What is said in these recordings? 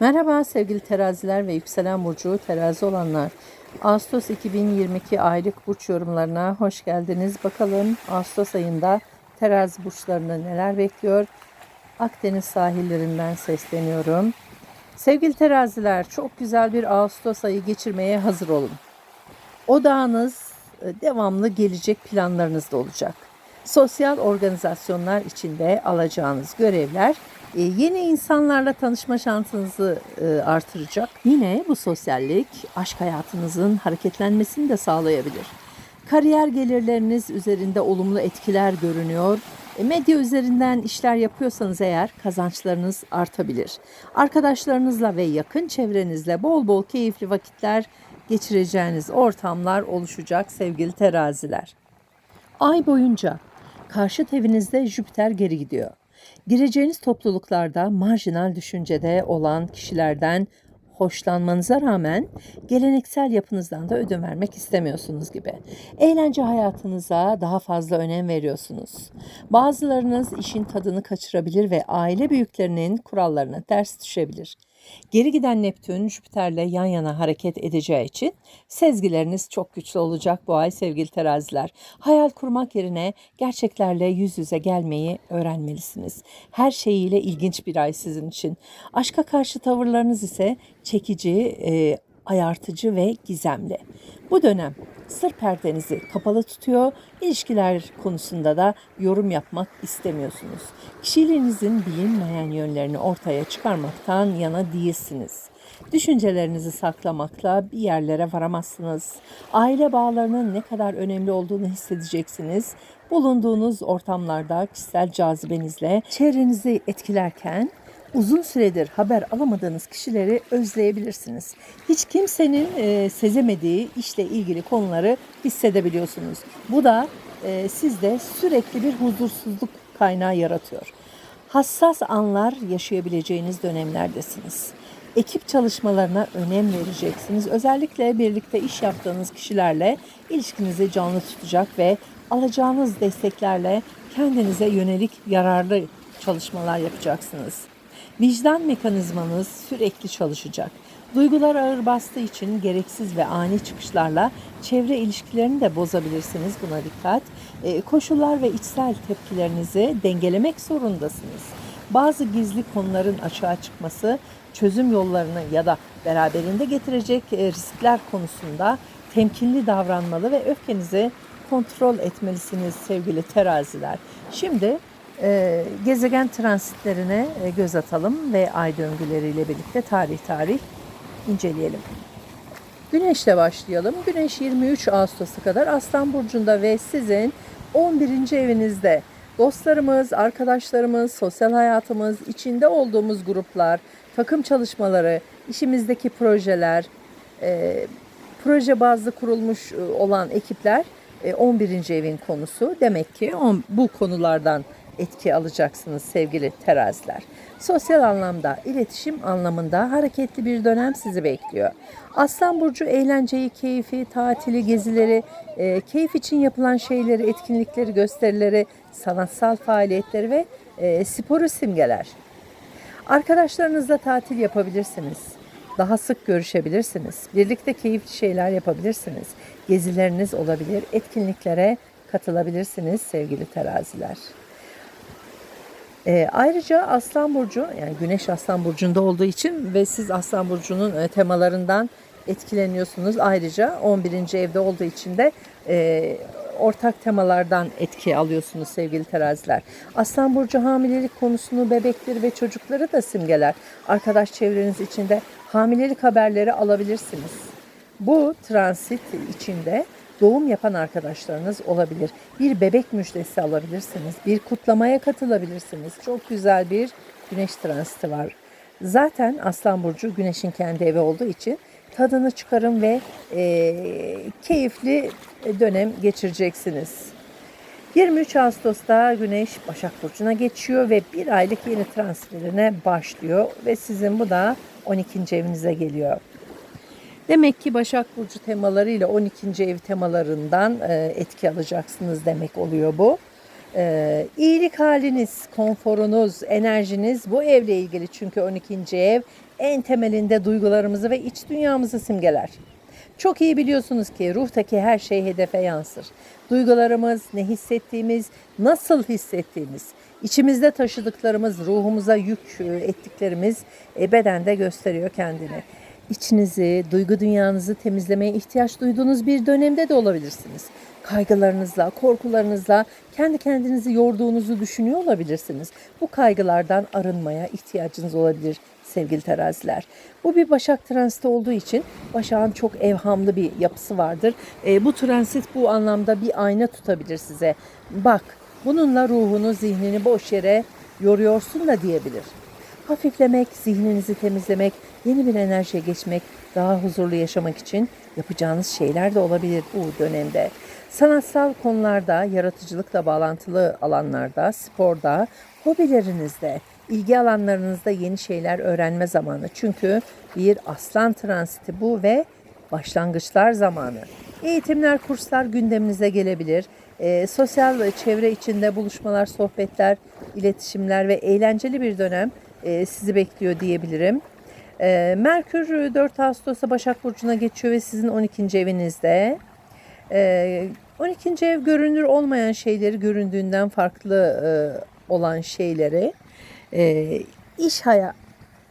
Merhaba sevgili teraziler ve yükselen burcu terazi olanlar. Ağustos 2022 aylık burç yorumlarına hoş geldiniz. Bakalım Ağustos ayında terazi burçlarını neler bekliyor? Akdeniz sahillerinden sesleniyorum. Sevgili teraziler çok güzel bir Ağustos ayı geçirmeye hazır olun. Odağınız e, devamlı gelecek planlarınızda olacak. Sosyal organizasyonlar içinde alacağınız görevler e, yeni insanlarla tanışma şansınızı e, artıracak. Yine bu sosyallik aşk hayatınızın hareketlenmesini de sağlayabilir. Kariyer gelirleriniz üzerinde olumlu etkiler görünüyor. E, Medya üzerinden işler yapıyorsanız eğer kazançlarınız artabilir. Arkadaşlarınızla ve yakın çevrenizle bol bol keyifli vakitler geçireceğiniz ortamlar oluşacak sevgili teraziler. Ay boyunca karşıt evinizde Jüpiter geri gidiyor. Gireceğiniz topluluklarda marjinal düşüncede olan kişilerden hoşlanmanıza rağmen geleneksel yapınızdan da ödün vermek istemiyorsunuz gibi. Eğlence hayatınıza daha fazla önem veriyorsunuz. Bazılarınız işin tadını kaçırabilir ve aile büyüklerinin kurallarına ters düşebilir. Geri giden Neptün Jüpiter'le yan yana hareket edeceği için sezgileriniz çok güçlü olacak bu ay sevgili teraziler. Hayal kurmak yerine gerçeklerle yüz yüze gelmeyi öğrenmelisiniz. Her şeyiyle ilginç bir ay sizin için. Aşka karşı tavırlarınız ise çekici, e, ayartıcı ve gizemli. Bu dönem sır perdenizi kapalı tutuyor, ilişkiler konusunda da yorum yapmak istemiyorsunuz. Kişiliğinizin bilinmeyen yönlerini ortaya çıkarmaktan yana değilsiniz. Düşüncelerinizi saklamakla bir yerlere varamazsınız. Aile bağlarının ne kadar önemli olduğunu hissedeceksiniz. Bulunduğunuz ortamlarda kişisel cazibenizle çevrenizi etkilerken uzun süredir haber alamadığınız kişileri özleyebilirsiniz. Hiç kimsenin e, sezemediği işle ilgili konuları hissedebiliyorsunuz. Bu da e, sizde sürekli bir huzursuzluk kaynağı yaratıyor. Hassas anlar yaşayabileceğiniz dönemlerdesiniz. Ekip çalışmalarına önem vereceksiniz. Özellikle birlikte iş yaptığınız kişilerle ilişkinizi canlı tutacak ve alacağınız desteklerle kendinize yönelik yararlı çalışmalar yapacaksınız. Vicdan mekanizmanız sürekli çalışacak. Duygular ağır bastığı için gereksiz ve ani çıkışlarla çevre ilişkilerini de bozabilirsiniz. Buna dikkat. E, koşullar ve içsel tepkilerinizi dengelemek zorundasınız. Bazı gizli konuların açığa çıkması çözüm yollarını ya da beraberinde getirecek e, riskler konusunda temkinli davranmalı ve öfkenizi kontrol etmelisiniz sevgili teraziler. Şimdi e, gezegen transitlerine e, göz atalım ve ay döngüleriyle birlikte tarih tarih inceleyelim. Güneşle başlayalım. Güneş 23 Ağustos'a kadar Aslan Burcu'nda ve sizin 11. evinizde. Dostlarımız, arkadaşlarımız, sosyal hayatımız, içinde olduğumuz gruplar, takım çalışmaları, işimizdeki projeler, e, proje bazlı kurulmuş e, olan ekipler e, 11. evin konusu. Demek ki bu konulardan etki alacaksınız sevgili teraziler. Sosyal anlamda, iletişim anlamında hareketli bir dönem sizi bekliyor. Aslan Burcu eğlenceyi, keyfi, tatili, gezileri, e, keyif için yapılan şeyleri, etkinlikleri, gösterileri, sanatsal faaliyetleri ve e, sporu simgeler. Arkadaşlarınızla tatil yapabilirsiniz. Daha sık görüşebilirsiniz. Birlikte keyifli şeyler yapabilirsiniz. Gezileriniz olabilir. Etkinliklere katılabilirsiniz sevgili teraziler. E, ayrıca Aslan Burcu yani Güneş Aslan Burcu'nda olduğu için ve siz Aslan Burcu'nun e, temalarından etkileniyorsunuz. Ayrıca 11. evde olduğu için de e, ortak temalardan etki alıyorsunuz sevgili teraziler. Aslan Burcu hamilelik konusunu bebekleri ve çocukları da simgeler. Arkadaş çevreniz içinde hamilelik haberleri alabilirsiniz. Bu transit içinde doğum yapan arkadaşlarınız olabilir. Bir bebek müjdesi alabilirsiniz. Bir kutlamaya katılabilirsiniz. Çok güzel bir güneş transiti var. Zaten Aslan Burcu güneşin kendi evi olduğu için tadını çıkarın ve e, keyifli dönem geçireceksiniz. 23 Ağustos'ta Güneş Başak Burcu'na geçiyor ve bir aylık yeni transferine başlıyor ve sizin bu da 12. evinize geliyor. Demek ki Başak Burcu temalarıyla 12. ev temalarından e, etki alacaksınız demek oluyor bu. Ee, iyilik haliniz, konforunuz, enerjiniz bu evle ilgili çünkü 12. ev en temelinde duygularımızı ve iç dünyamızı simgeler. Çok iyi biliyorsunuz ki ruhtaki her şey hedefe yansır. Duygularımız, ne hissettiğimiz, nasıl hissettiğimiz, içimizde taşıdıklarımız, ruhumuza yük e, ettiklerimiz bedende gösteriyor kendini. İçinizi, duygu dünyanızı temizlemeye ihtiyaç duyduğunuz bir dönemde de olabilirsiniz. Kaygılarınızla, korkularınızla kendi kendinizi yorduğunuzu düşünüyor olabilirsiniz. Bu kaygılardan arınmaya ihtiyacınız olabilir sevgili teraziler. Bu bir başak transiti olduğu için başağın çok evhamlı bir yapısı vardır. E, bu transit bu anlamda bir ayna tutabilir size. Bak bununla ruhunu, zihnini boş yere yoruyorsun da diyebilir. Hafiflemek, zihninizi temizlemek, yeni bir enerjiye geçmek, daha huzurlu yaşamak için yapacağınız şeyler de olabilir bu dönemde. Sanatsal konularda, yaratıcılıkla bağlantılı alanlarda, sporda, hobilerinizde, ilgi alanlarınızda yeni şeyler öğrenme zamanı. Çünkü bir aslan transiti bu ve başlangıçlar zamanı. Eğitimler, kurslar gündeminize gelebilir. Ee, sosyal çevre içinde buluşmalar, sohbetler, iletişimler ve eğlenceli bir dönem e, sizi bekliyor diyebilirim. Ee, Merkür 4 Ağustos'ta Başak Burcu'na geçiyor ve sizin 12. evinizde. Ee, 12. ev görünür olmayan şeyleri göründüğünden farklı e, olan şeyleri e, iş haya-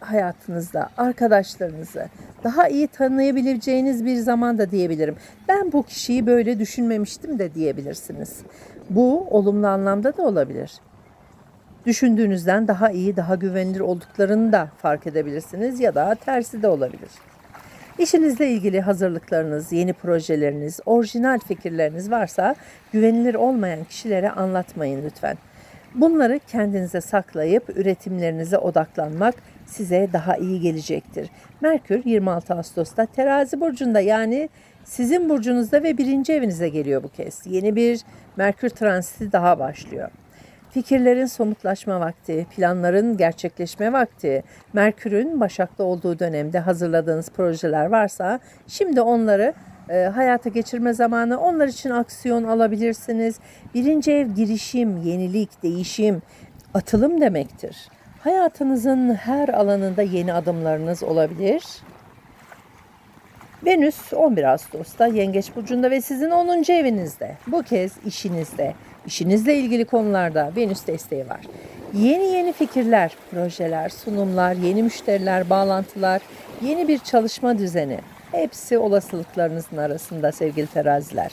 hayatınızda arkadaşlarınızı daha iyi tanıyabileceğiniz bir zaman da diyebilirim. Ben bu kişiyi böyle düşünmemiştim de diyebilirsiniz. Bu olumlu anlamda da olabilir. Düşündüğünüzden daha iyi, daha güvenilir olduklarını da fark edebilirsiniz ya da tersi de olabilir. İşinizle ilgili hazırlıklarınız, yeni projeleriniz, orijinal fikirleriniz varsa güvenilir olmayan kişilere anlatmayın lütfen. Bunları kendinize saklayıp üretimlerinize odaklanmak size daha iyi gelecektir. Merkür 26 Ağustos'ta Terazi burcunda yani sizin burcunuzda ve birinci evinize geliyor bu kez. Yeni bir Merkür transiti daha başlıyor. Fikirlerin somutlaşma vakti, planların gerçekleşme vakti, Merkür'ün Başak'ta olduğu dönemde hazırladığınız projeler varsa şimdi onları e, hayata geçirme zamanı. Onlar için aksiyon alabilirsiniz. Birinci ev girişim, yenilik, değişim, atılım demektir. Hayatınızın her alanında yeni adımlarınız olabilir. Venüs 11 Ağustos'ta Yengeç Burcu'nda ve sizin 10. evinizde. Bu kez işinizde, işinizle ilgili konularda Venüs desteği var. Yeni yeni fikirler, projeler, sunumlar, yeni müşteriler, bağlantılar, yeni bir çalışma düzeni. Hepsi olasılıklarınızın arasında sevgili teraziler.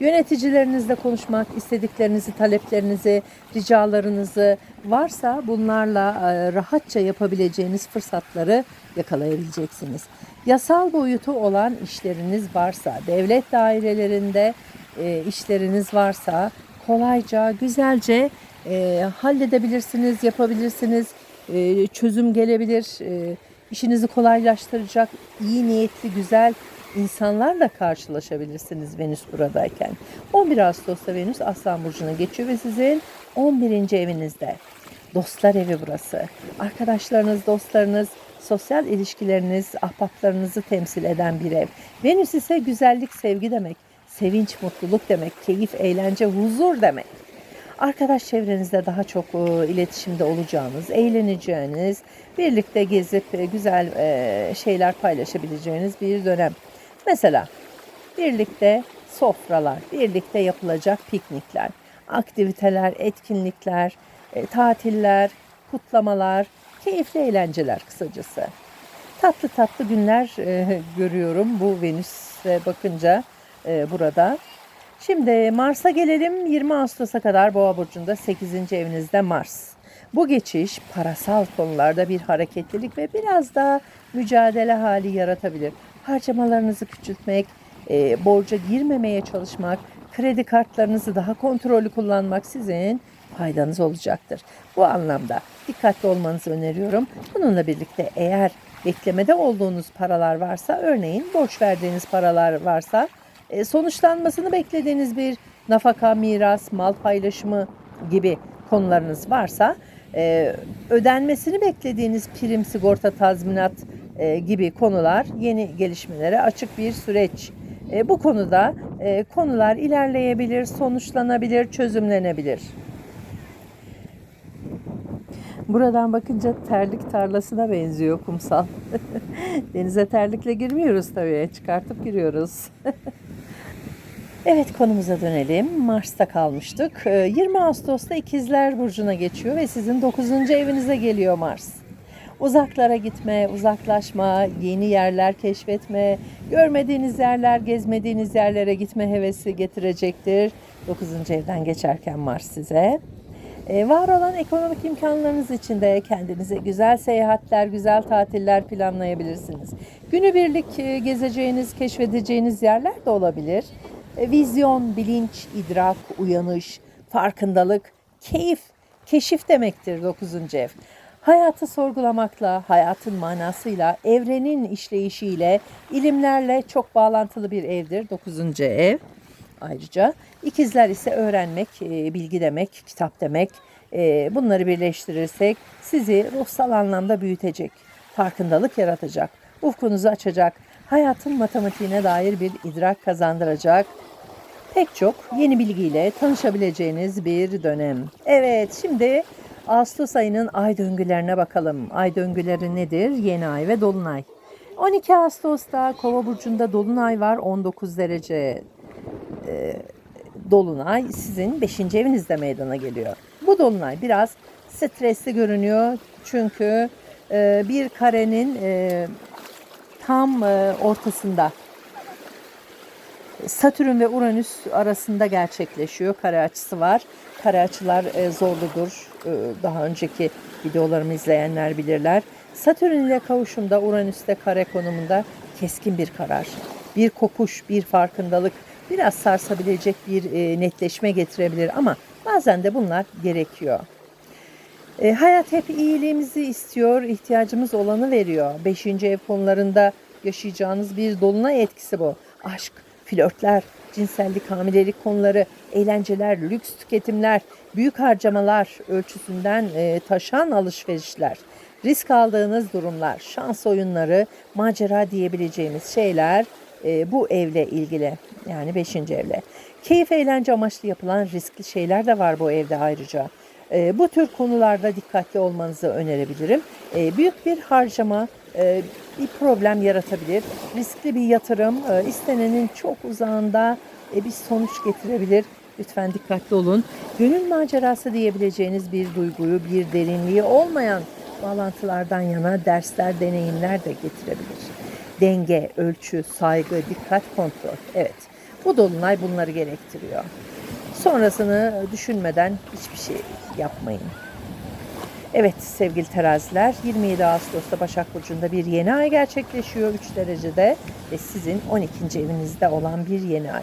Yöneticilerinizle konuşmak, istediklerinizi, taleplerinizi, ricalarınızı varsa bunlarla e, rahatça yapabileceğiniz fırsatları yakalayabileceksiniz. Yasal boyutu olan işleriniz varsa, devlet dairelerinde e, işleriniz varsa kolayca, güzelce e, halledebilirsiniz, yapabilirsiniz. E, çözüm gelebilir. E, işinizi kolaylaştıracak iyi niyetli, güzel insanlarla karşılaşabilirsiniz Venüs buradayken. 11 Ağustos'ta Venüs Aslan Burcu'na geçiyor ve sizin 11. evinizde. Dostlar evi burası. Arkadaşlarınız, dostlarınız, sosyal ilişkileriniz, ahbaplarınızı temsil eden bir ev. Venüs ise güzellik, sevgi demek. Sevinç, mutluluk demek. Keyif, eğlence, huzur demek. Arkadaş çevrenizde daha çok e, iletişimde olacağınız, eğleneceğiniz, birlikte gezip e, güzel e, şeyler paylaşabileceğiniz bir dönem. Mesela birlikte sofralar, birlikte yapılacak piknikler, aktiviteler, etkinlikler, tatiller, kutlamalar, keyifli eğlenceler kısacası. Tatlı tatlı günler görüyorum bu Venüs'e bakınca burada. Şimdi Mars'a gelelim. 20 Ağustos'a kadar Boğa burcunda 8. evinizde Mars. Bu geçiş parasal konularda bir hareketlilik ve biraz daha mücadele hali yaratabilir. Harcamalarınızı küçültmek, e, borca girmemeye çalışmak, kredi kartlarınızı daha kontrollü kullanmak sizin faydanız olacaktır. Bu anlamda dikkatli olmanızı öneriyorum. Bununla birlikte eğer beklemede olduğunuz paralar varsa, örneğin borç verdiğiniz paralar varsa, e, sonuçlanmasını beklediğiniz bir nafaka, miras, mal paylaşımı gibi konularınız varsa, e, ödenmesini beklediğiniz prim, sigorta, tazminat e, gibi konular yeni gelişmelere açık bir süreç. Bu konuda konular ilerleyebilir, sonuçlanabilir, çözümlenebilir. Buradan bakınca terlik tarlasına benziyor kumsal. Denize terlikle girmiyoruz tabii. Çıkartıp giriyoruz. evet konumuza dönelim. Mars'ta kalmıştık. Ee, 20 Ağustos'ta İkizler Burcu'na geçiyor ve sizin 9. evinize geliyor Mars. Uzaklara gitme, uzaklaşma, yeni yerler keşfetme, görmediğiniz yerler, gezmediğiniz yerlere gitme hevesi getirecektir. 9. evden geçerken Mars size. Ee, var olan ekonomik imkanlarınız içinde kendinize güzel seyahatler, güzel tatiller planlayabilirsiniz. Günübirlik e, gezeceğiniz, keşfedeceğiniz yerler de olabilir. E, Vizyon, bilinç, idrak, uyanış, farkındalık, keyif, keşif demektir 9. ev. Hayatı sorgulamakla, hayatın manasıyla, evrenin işleyişiyle, ilimlerle çok bağlantılı bir evdir 9. ev. Ayrıca ikizler ise öğrenmek, e, bilgi demek, kitap demek. E, Bunları birleştirirsek sizi ruhsal anlamda büyütecek, farkındalık yaratacak, ufkunuzu açacak, hayatın matematiğine dair bir idrak kazandıracak, pek çok yeni bilgiyle tanışabileceğiniz bir dönem. Evet, şimdi Ağustos ayının ay döngülerine bakalım. Ay döngüleri nedir? Yeni ay ve dolunay. 12 Ağustos'ta Kova burcunda dolunay var 19 derece e, dolunay sizin 5. evinizde meydana geliyor. Bu dolunay biraz stresli görünüyor çünkü e, bir karenin e, tam e, ortasında Satürn ve Uranüs arasında gerçekleşiyor. Kare açısı var. Kare açılar e, zorludur. E, daha önceki videolarımı izleyenler bilirler. Satürn ile kavuşumda Uranüs'te kare konumunda keskin bir karar, bir kopuş, bir farkındalık, biraz sarsabilecek bir e, netleşme getirebilir ama bazen de bunlar gerekiyor. E, hayat hep iyiliğimizi istiyor, ihtiyacımız olanı veriyor. Beşinci ev konularında yaşayacağınız bir dolunay etkisi bu. Aşk, flörtler, cinsellik, hamilelik konuları, eğlenceler, lüks tüketimler, büyük harcamalar ölçüsünden e, taşan alışverişler, risk aldığınız durumlar, şans oyunları, macera diyebileceğimiz şeyler e, bu evle ilgili. Yani beşinci evle. Keyif eğlence amaçlı yapılan riskli şeyler de var bu evde ayrıca. E, bu tür konularda dikkatli olmanızı önerebilirim. E, büyük bir harcama e, bir problem yaratabilir. Riskli bir yatırım e, istenenin çok uzağında e, bir sonuç getirebilir. Lütfen dikkatli olun. Gönül macerası diyebileceğiniz bir duyguyu, bir derinliği olmayan bağlantılardan yana dersler, deneyimler de getirebilir. Denge, ölçü, saygı, dikkat, kontrol. Evet, bu dolunay bunları gerektiriyor. Sonrasını düşünmeden hiçbir şey yapmayın. Evet sevgili teraziler 27 Ağustos'ta Başak Burcu'nda bir yeni ay gerçekleşiyor 3 derecede ve sizin 12. evinizde olan bir yeni ay.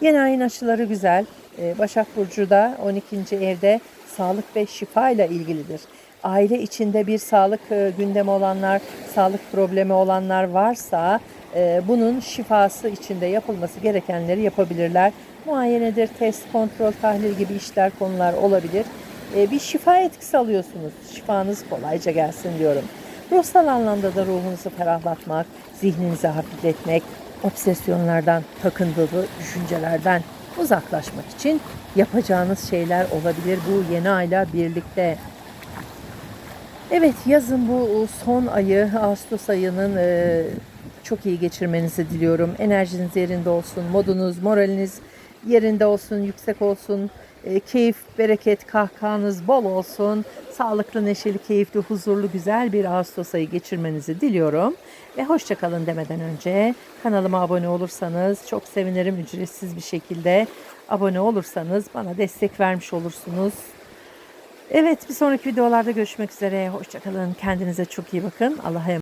Yeni ayın açıları güzel. Ee, Başak Burcu da 12. evde sağlık ve şifa ile ilgilidir. Aile içinde bir sağlık e, gündemi olanlar, sağlık problemi olanlar varsa e, bunun şifası içinde yapılması gerekenleri yapabilirler. Muayenedir, test, kontrol, tahlil gibi işler, konular olabilir. E, bir şifa etkisi alıyorsunuz. Şifanız kolayca gelsin diyorum. Ruhsal anlamda da ruhunuzu ferahlatmak, zihninizi hafifletmek, obsesyonlardan, takıntılı düşüncelerden uzaklaşmak için yapacağınız şeyler olabilir bu yeni ayla birlikte. Evet yazın bu son ayı Ağustos ayının e, çok iyi geçirmenizi diliyorum. Enerjiniz yerinde olsun, modunuz, moraliniz yerinde olsun, yüksek olsun. E, keyif, bereket, kahkahanız bol olsun. Sağlıklı, neşeli, keyifli, huzurlu, güzel bir Ağustos ayı geçirmenizi diliyorum. Ve hoşçakalın demeden önce kanalıma abone olursanız çok sevinirim ücretsiz bir şekilde. Abone olursanız bana destek vermiş olursunuz. Evet bir sonraki videolarda görüşmek üzere. Hoşçakalın. Kendinize çok iyi bakın. Allah'a emanet